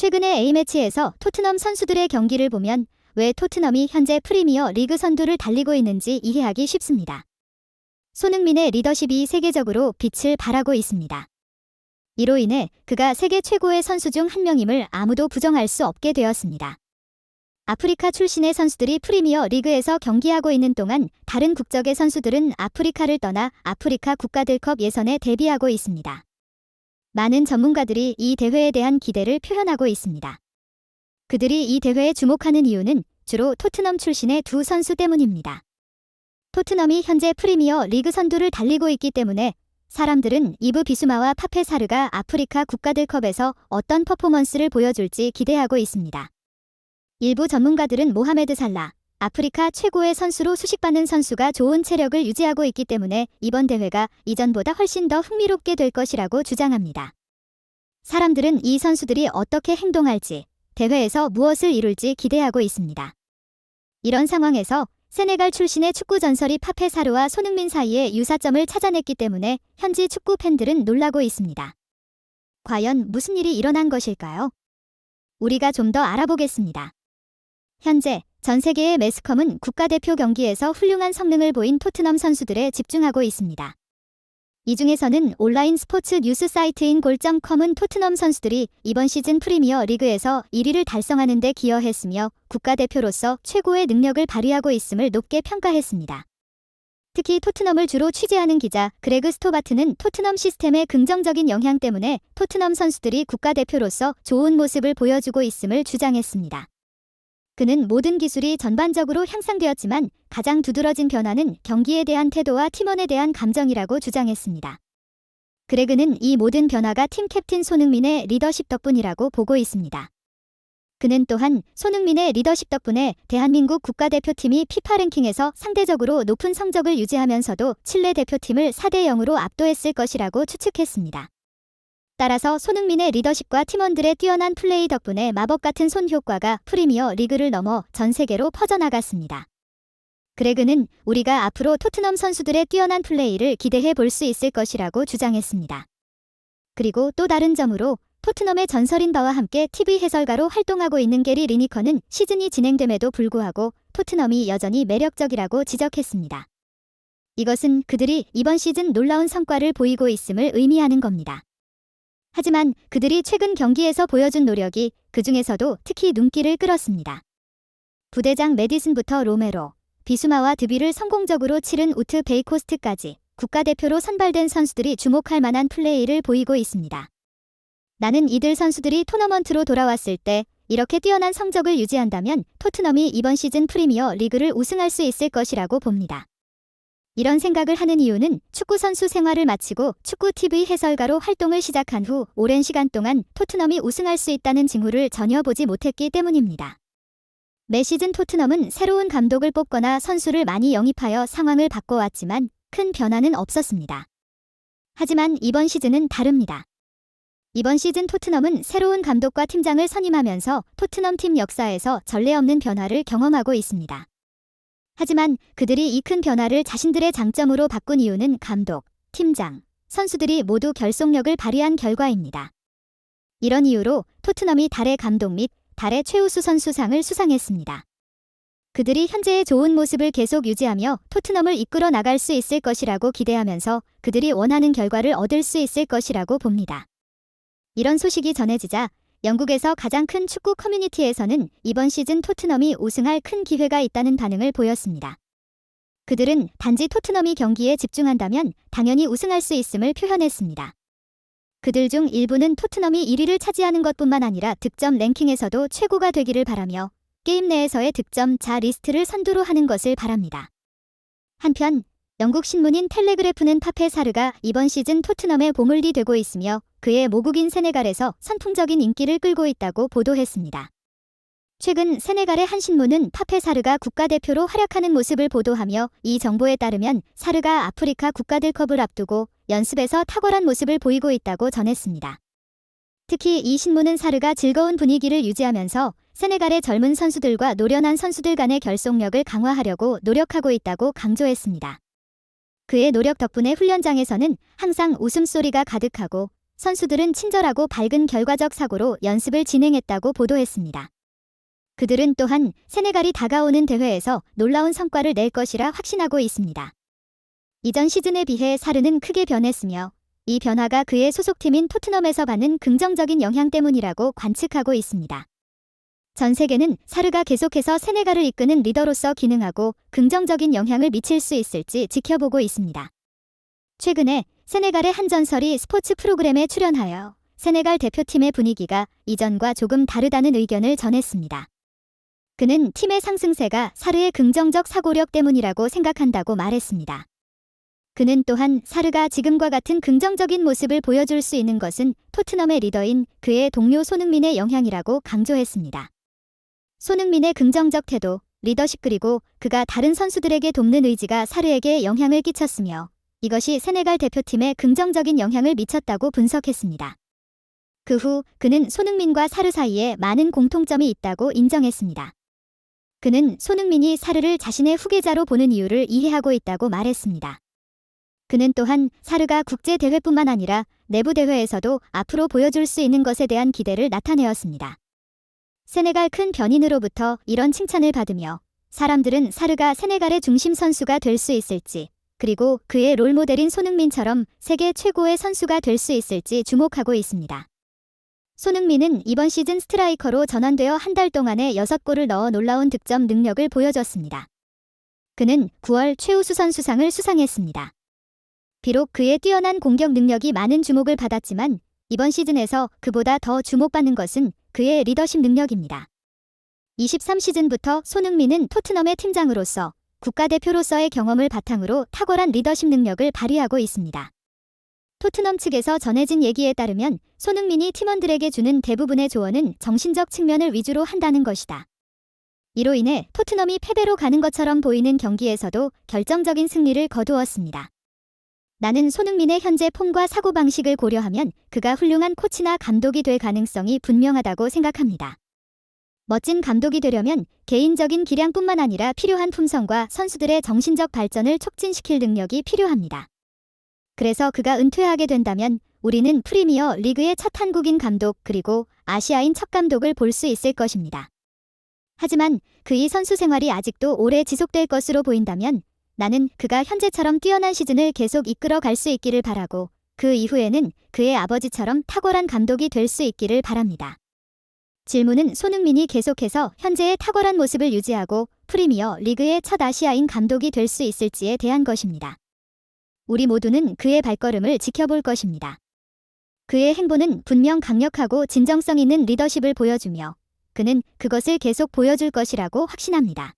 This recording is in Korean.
최근의 A매치에서 토트넘 선수들의 경기를 보면 왜 토트넘이 현재 프리미어 리그 선두를 달리고 있는지 이해하기 쉽습니다. 손흥민의 리더십이 세계적으로 빛을 발하고 있습니다. 이로 인해 그가 세계 최고의 선수 중 한 명임을 아무도 부정할 수 없게 되었습니다. 아프리카 출신의 선수들이 프리미어 리그에서 경기하고 있는 동안 다른 국적의 선수들은 아프리카를 떠나 아프리카 국가들컵 예선에 데뷔하고 있습니다. 많은 전문가들이 이 대회에 대한 기대를 표현하고 있습니다. 그들이 이 대회에 주목하는 이유는 주로 토트넘 출신의 두 선수 때문입니다. 토트넘이 현재 프리미어 리그 선두를 달리고 있기 때문에 사람들은 이브 비수마와 파페사르가 아프리카 국가들컵에서 어떤 퍼포먼스를 보여줄지 기대하고 있습니다. 일부 전문가들은 모하메드 살라, 아프리카 최고의 선수로 수식받는 선수가 좋은 체력을 유지하고 있기 때문에 이번 대회가 이전보다 훨씬 더 흥미롭게 될 것이라고 주장합니다. 사람들은 이 선수들이 어떻게 행동할지, 대회에서 무엇을 이룰지 기대하고 있습니다. 이런 상황에서 세네갈 출신의 축구 전설이 파페사르와 손흥민 사이에 유사점을 찾아냈기 때문에 현지 축구 팬들은 놀라고 있습니다. 과연 무슨 일이 일어난 것일까요? 우리가 좀 더 알아보겠습니다. 현재 전 세계의 매스컴은 국가대표 경기에서 훌륭한 성능을 보인 토트넘 선수들에 집중하고 있습니다. 이 중에서는 온라인 스포츠 뉴스 사이트인 골.com은 토트넘 선수들이 이번 시즌 프리미어 리그에서 1위를 달성하는 데 기여했으며 국가대표로서 최고의 능력을 발휘하고 있음을 높게 평가했습니다. 특히 토트넘을 주로 취재하는 기자 그레그 스토바트는 토트넘 시스템의 긍정적인 영향 때문에 토트넘 선수들이 국가대표로서 좋은 모습을 보여주고 있음을 주장했습니다. 그는 모든 기술이 전반적으로 향상되었지만 가장 두드러진 변화는 경기에 대한 태도와 팀원에 대한 감정이라고 주장했습니다. 그레그는 이 모든 변화가 팀 캡틴 손흥민의 리더십 덕분이라고 보고 있습니다. 그는 또한 손흥민의 리더십 덕분에 대한민국 국가대표팀이 피파 랭킹에서 상대적으로 높은 성적을 유지하면서도 칠레 대표팀을 4대 0으로 압도했을 것이라고 추측했습니다. 따라서 손흥민의 리더십과 팀원들의 뛰어난 플레이 덕분에 마법 같은 손 효과가 프리미어 리그를 넘어 전 세계로 퍼져나갔습니다. 그레그는 우리가 앞으로 토트넘 선수들의 뛰어난 플레이를 기대해 볼 수 있을 것이라고 주장했습니다. 그리고 또 다른 점으로 토트넘의 전설인 바와 함께 TV 해설가로 활동하고 있는 게리 리니커는 시즌이 진행됨에도 불구하고 토트넘이 여전히 매력적이라고 지적했습니다. 이것은 그들이 이번 시즌 놀라운 성과를 보이고 있음을 의미하는 겁니다. 하지만 그들이 최근 경기에서 보여준 노력이 그 중에서도 특히 눈길을 끌었습니다. 부대장 메디슨부터 로메로, 비수마와 드비를 성공적으로 치른 우트 베이코스트까지 국가대표로 선발된 선수들이 주목할 만한 플레이를 보이고 있습니다. 나는 이들 선수들이 토너먼트로 돌아왔을 때 이렇게 뛰어난 성적을 유지한다면 토트넘이 이번 시즌 프리미어 리그를 우승할 수 있을 것이라고 봅니다. 이런 생각을 하는 이유는 축구 선수 생활을 마치고 축구 TV 해설가로 활동을 시작한 후 오랜 시간 동안 토트넘이 우승할 수 있다는 징후를 전혀 보지 못했기 때문입니다. 매 시즌 토트넘은 새로운 감독을 뽑거나 선수를 많이 영입하여 상황을 바꿔왔지만 큰 변화는 없었습니다. 하지만 이번 시즌은 다릅니다. 이번 시즌 토트넘은 새로운 감독과 팀장을 선임하면서 토트넘 팀 역사에서 전례 없는 변화를 경험하고 있습니다. 하지만 그들이 이 큰 변화를 자신들의 장점으로 바꾼 이유는 감독, 팀장, 선수들이 모두 결속력을 발휘한 결과입니다. 이런 이유로 토트넘이 달의 감독 및 달의 최우수 선수상을 수상했습니다. 그들이 현재의 좋은 모습을 계속 유지하며 토트넘을 이끌어 나갈 수 있을 것이라고 기대하면서 그들이 원하는 결과를 얻을 수 있을 것이라고 봅니다. 이런 소식이 전해지자 영국에서 가장 큰 축구 커뮤니티에서는 이번 시즌 토트넘이 우승할 큰 기회가 있다는 반응을 보였습니다. 그들은 단지 토트넘이 경기에 집중한다면 당연히 우승할 수 있음을 표현했습니다. 그들 중 일부는 토트넘이 1위를 차지하는 것뿐만 아니라 득점 랭킹에서도 최고가 되기를 바라며 게임 내에서의 득점 자 리스트를 선두로 하는 것을 바랍니다. 한편 영국 신문인 텔레그래프는 파페사르가 이번 시즌 토트넘의 보물이 되고 있으며 그의 모국인 세네갈에서 선풍적인 인기를 끌고 있다고 보도했습니다. 최근 세네갈의 한 신문은 파페사르가 국가대표로 활약하는 모습을 보도하며 이 정보에 따르면 사르가 아프리카 국가들컵을 앞두고 연습에서 탁월한 모습을 보이고 있다고 전했습니다. 특히 이 신문은 사르가 즐거운 분위기를 유지하면서 세네갈의 젊은 선수들과 노련한 선수들 간의 결속력을 강화하려고 노력하고 있다고 강조했습니다. 그의 노력 덕분에 훈련장에서는 항상 웃음소리가 가득하고 선수들은 친절하고 밝은 결과적 사고로 연습을 진행했다고 보도했습니다. 그들은 또한 세네갈이 다가오는 대회에서 놀라운 성과를 낼 것이라 확신하고 있습니다. 이전 시즌에 비해 사르는 크게 변했으며 이 변화가 그의 소속팀인 토트넘에서 받는 긍정적인 영향 때문이라고 관측하고 있습니다. 전 세계는 사르가 계속해서 세네갈을 이끄는 리더로서 기능하고 긍정적인 영향을 미칠 수 있을지 지켜보고 있습니다. 최근에 세네갈의 한 전설이 스포츠 프로그램에 출연하여 세네갈 대표팀의 분위기가 이전과 조금 다르다는 의견을 전했습니다. 그는 팀의 상승세가 사르의 긍정적 사고력 때문이라고 생각한다고 말했습니다. 그는 또한 사르가 지금과 같은 긍정적인 모습을 보여줄 수 있는 것은 토트넘의 리더인 그의 동료 손흥민의 영향이라고 강조했습니다. 손흥민의 긍정적 태도, 리더십 그리고 그가 다른 선수들에게 돕는 의지가 사르에게 영향을 끼쳤으며 이것이 세네갈 대표팀에 긍정적인 영향을 미쳤다고 분석했습니다. 그 후 그는 손흥민과 사르 사이에 많은 공통점이 있다고 인정했습니다. 그는 손흥민이 사르를 자신의 후계자로 보는 이유를 이해하고 있다고 말했습니다. 그는 또한 사르가 국제 대회뿐만 아니라 내부 대회에서도 앞으로 보여줄 수 있는 것에 대한 기대를 나타내었습니다. 세네갈 큰 변인으로부터 이런 칭찬을 받으며 사람들은 사르가 세네갈의 중심 선수가 될 수 있을지 그리고 그의 롤모델인 손흥민처럼 세계 최고의 선수가 될 수 있을지 주목하고 있습니다. 손흥민은 이번 시즌 스트라이커로 전환되어 한 달 동안에 6골을 넣어 놀라운 득점 능력을 보여줬습니다. 그는 9월 최우수 선 수상을 수상했습니다. 비록 그의 뛰어난 공격 능력이 많은 주목을 받았지만 이번 시즌에서 그보다 더 주목받는 것은 그의 리더십 능력입니다. 23시즌부터 손흥민은 토트넘의 팀장으로서 국가대표로서의 경험을 바탕으로 탁월한 리더십 능력을 발휘하고 있습니다. 토트넘 측에서 전해진 얘기에 따르면 손흥민이 팀원들에게 주는 대부분의 조언은 정신적 측면을 위주로 한다는 것이다. 이로 인해 토트넘이 패배로 가는 것처럼 보이는 경기에서도 결정적인 승리를 거두었습니다. 나는 손흥민의 현재 폼과 사고방식을 고려하면 그가 훌륭한 코치나 감독이 될 가능성이 분명하다고 생각합니다. 멋진 감독이 되려면 개인적인 기량뿐만 아니라 필요한 품성과 선수들의 정신적 발전을 촉진시킬 능력이 필요합니다. 그래서 그가 은퇴하게 된다면 우리는 프리미어 리그의 첫 한국인 감독 그리고 아시아인 첫 감독을 볼 수 있을 것입니다. 하지만 그의 선수 생활이 아직도 오래 지속될 것으로 보인다면 나는 그가 현재처럼 뛰어난 시즌을 계속 이끌어 갈 수 있기를 바라고 그 이후에는 그의 아버지처럼 탁월한 감독이 될 수 있기를 바랍니다. 질문은 손흥민이 계속해서 현재의 탁월한 모습을 유지하고 프리미어 리그의 첫 아시아인 감독이 될 수 있을지에 대한 것입니다. 우리 모두는 그의 발걸음을 지켜볼 것입니다. 그의 행보는 분명 강력하고 진정성 있는 리더십을 보여주며 그는 그것을 계속 보여줄 것이라고 확신합니다.